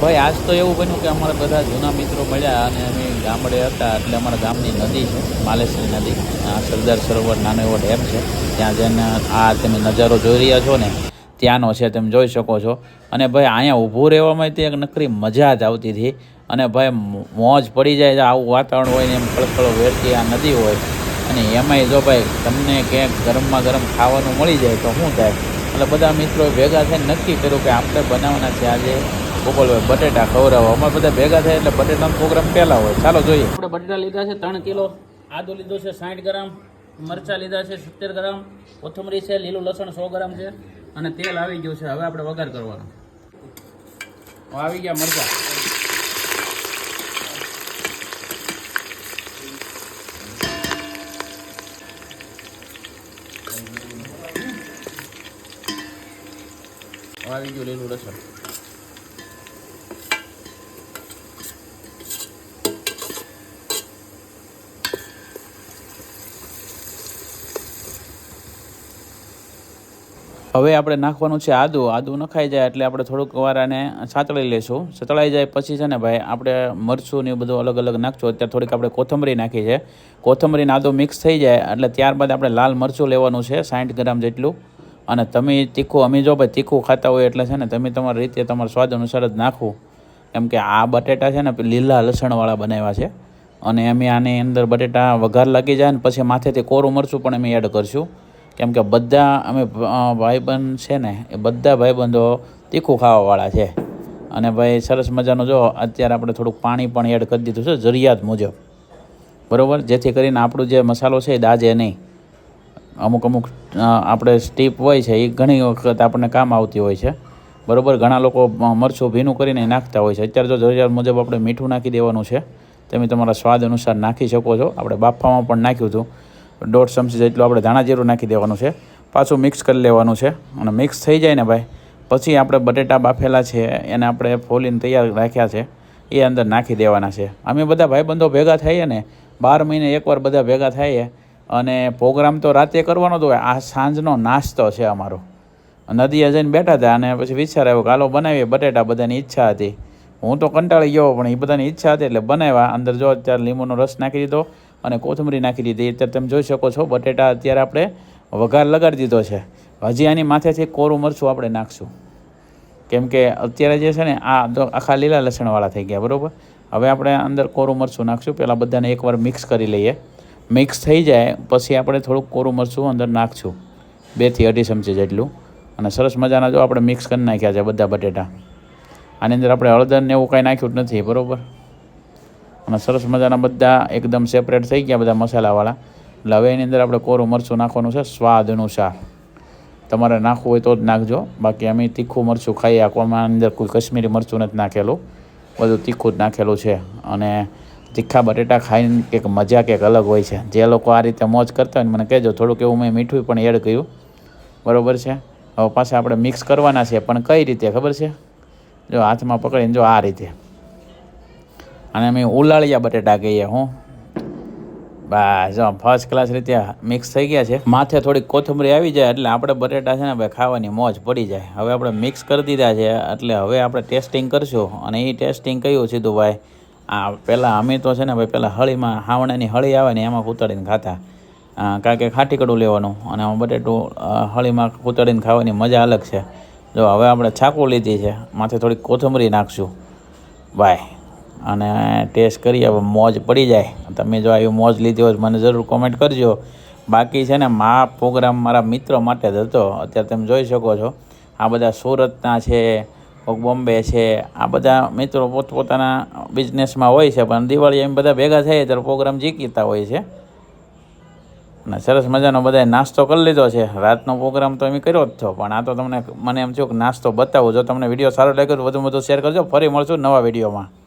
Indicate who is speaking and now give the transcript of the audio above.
Speaker 1: ભાઈ, આજ તો એવું બન્યું કે અમારા બધા જૂના મિત્રો મળ્યા અને અમે ગામડે હતા એટલે અમારા ગામની નદી છે માલેશ્વરી નદી. સરદાર સરોવર નાનો એવો ડેમ છે. ત્યાં જઈને આ તમે નજારો જોઈ રહ્યા છો ને, ત્યાંનો છે તમે જોઈ શકો છો. અને ભાઈ, અહીંયા ઊભું રહેવામાં તે એક નકરી મજા જ આવતી હતી. અને ભાઈ, મોજ પડી જાય આવું વાતાવરણ હોય ને એમ ખળખળો વેરતી આ નદી હોય. અને એમાંય જો ભાઈ, તમને ક્યાંક ગરમમાં ગરમ ખાવાનું મળી જાય તો શું થાય. એટલે બધા મિત્રો ભેગા થઈને નક્કી કર્યું કે આપણે બનાવવાના છે આજે ગોપાલભાઈ બટેટા ખવડાવો અમારે બધા ભેગા થાય એટલે બટેટાનો પ્રોગ્રામ પહેલાં હોય. ચાલો જોઈએ. આપણે બટેટા લીધા છે ત્રણ કિલો, આદુ લીધો છે સાઠ ગ્રામ, મરચાં લીધા છે સિત્તેર ગ્રામ, કોથમરી છે, લીલું લસણ સો ગ્રામ છે અને તેલ આવી ગયું છે. હવે આપણે વઘાર કરવાનો. આવી ગયા મરચાં. આવી ગયું લીલું લસણ. હવે આપણે નાખવાનું છે આદુ. આદુ નખાઈ જાય એટલે આપણે થોડુંક વાર આને સાતળી લઈશું સતળાઈ જાય પછી છે ને ભાઈ, આપણે મરચું ને એ બધું અલગ અલગ નાખશું. અત્યારે થોડીક આપણે કોથમરી નાખી છે. કોથમરીને આદુ મિક્સ થઈ જાય એટલે ત્યારબાદ આપણે લાલ મરચું લેવાનું છે સાઠ ગ્રામ જેટલું. અને તમે તીખું, અમે જો ભાઈ તીખું ખાતા હોય એટલે છે ને તમે તમારી રીતે તમારા સ્વાદ અનુસાર જ નાખવું કેમ કે આ બટેટા છે ને લીલા લસણવાળા બનાવ્યા છે. અને અમે આની અંદર બટેટા વઘાર લાગી જાય ને પછી માથેથી કોરું મરચું પણ અમે એડ કરશું. કેમ કે બધા અમે ભાઈબંધ છે ને, એ બધા ભાઈબંધો તીખું ખાવાવાળા છે. અને ભાઈ સરસ મજાનું જો, અત્યારે આપણે થોડુંક પાણી પણ એડ કરી દીધું છે, જરૂરિયાત મુજબ. બરાબર? જેથી કરીને આપણું જે મસાલો છે એ દાજે નહીં. અમુક અમુક આપણે સ્ટીપ હોય છે એ ઘણી વખત આપણને કામ આવતી હોય છે. બરાબર? ઘણા લોકો મરચું ભીનું કરીને નાખતા હોય છે. અત્યારે જો જરૂરિયાત મુજબ આપણે મીઠું નાખી દેવાનું છે. તમે તમારા સ્વાદ અનુસાર નાખી શકો છો. આપણે બાફામાં પણ નાખ્યું હતું. દોઢ ચમચી જેટલું આપણે ધાણા જીરું નાખી દેવાનું છે. પાછું મિક્સ કરી લેવાનું છે. અને મિક્સ થઈ જાય ને ભાઈ, પછી આપણે બટેટા બાફેલા છે, એને આપણે ફોલીને તૈયાર રાખ્યા છે, એ અંદર નાખી દેવાના છે. અમે બધા ભાઈબંધો ભેગા થઈએ ને, બાર મહિને એકવાર બધા ભેગા થઈએ, અને પ્રોગ્રામ તો રાતે કરવાનો હતો આ સાંજનો નાસ્તો છે અમારો. નદીએ જઈને બેઠા હતા અને પછી વિચાર આવ્યો કે હાલો બનાવીએ બટેટા, બધાની ઈચ્છા હતી. હું તો કંટાળી ગયો, પણ એ બધાની ઈચ્છા હતી એટલે બનાવ્યા. અંદર જો અત્યારે લીંબુનો રસ નાખી દીધો અને કોથમરી નાખી દીધી. અત્યારે તમે જોઈ શકો છો, બટેટા અત્યારે આપણે વઘાર લગાડી દીધો છે. હજી આની માથેથી કોરું મરચું આપણે નાખશું. કેમ કે અત્યારે જે છે ને, આ આખા લીલા લસણવાળા થઈ ગયા, બરાબર? હવે આપણે અંદર કોરું મરચું નાખશું. પહેલાં બધાને એકવાર મિક્સ કરી લઈએ. મિક્સ થઈ જાય, પછી આપણે થોડુંક કોરું મરચું અંદર નાખશું. બેથી અઢી ચમચી જેટલું. અને સરસ મજાના જો આપણે મિક્સ કરી નાખ્યા છે બધા બટેટા. આની અંદર આપણે હળદર ને એવું કાંઈ નાખ્યું જ નથી, બરાબર? અને સરસ મજાના બધા એકદમ સેપરેટ થઈ ગયા બધા મસાલાવાળા. એટલે હવે એની અંદર આપણે કોરું મરચું નાખવાનું છે સ્વાદ અનુસાર તમારે નાખવું હોય તો જ નાખજો. બાકી અમે તીખું મરચું ખાઈએ આમાં અંદર કોઈ કશ્મીરી મરચું નથી નાખેલું. બધું તીખું જ નાખેલું છે. અને તીખા બટેટા ખાઈને કંઈક મજા કંઈક અલગ હોય છે. જે લોકો આ રીતે મોજ કરતા હોય ને મને કહેજો, થોડુંક એવું મેં મીઠું પણ એડ કર્યું. બરાબર છે? હવે પાછા આપણે મિક્સ કરવાના છે, પણ કઈ રીતે ખબર છે? જો હાથમાં પકડીને જો આ રીતે. અને અમે ઉલાળિયા બટેટા કહીએ, હું. બસ ફર્સ્ટ ક્લાસ રીતે મિક્સ થઈ ગયા છે. માથે થોડીક કોથમરી આવી જાય એટલે આપણે બટેટા છે ને ભાઈ ખાવાની મોજ પડી જાય. હવે આપણે મિક્સ કરી દીધા છે એટલે હવે આપણે ટેસ્ટિંગ કરશું. અને એ ટેસ્ટિંગ કયું સીધું ભાઈ? આ પહેલાં અમે તો છે ને ભાઈ પહેલાં હળીમાં હાવણાની હળી આવે ને એમાં કૂતળીને ખાતા. કારણ કે ખાટી કડું લેવાનું. અને આમાં બટેટું હળીમાં કૂતળીને ખાવાની મજા અલગ છે. જો, હવે આપણે છાકું લીધી છે. માથે થોડીક કોથમરી નાખશું. બાય અને ટેસ્ટ કરી હવે મોજ પડી જાય. તમે જો આવી મોજ લીધી હોય મને જરૂર કોમેન્ટ કરજો. બાકી છે ને, મા પ્રોગ્રામ મારા મિત્રો માટે જ હતો. અત્યારે તમે જોઈ શકો છો. આ બધા સુરતના છે કોઈક બોમ્બે છે, આ બધા મિત્રો પોતપોતાના બિઝનેસમાં હોય છે, પણ દિવાળી એમ બધા ભેગા થાય ત્યારે પ્રોગ્રામ જીકીતા હોય છે. અને સરસ મજાનો બધાએ નાસ્તો કરી લીધો છે. રાતનો પ્રોગ્રામ તો એમ કર્યો જ છો પણ આ તો તમને મને એમ થયું કે નાસ્તો બતાવું. જો તમને વીડિયો સારો લાગ્યો તો વધુ વધુ શેર કરજો. ફરી મળશું નવા વિડીયોમાં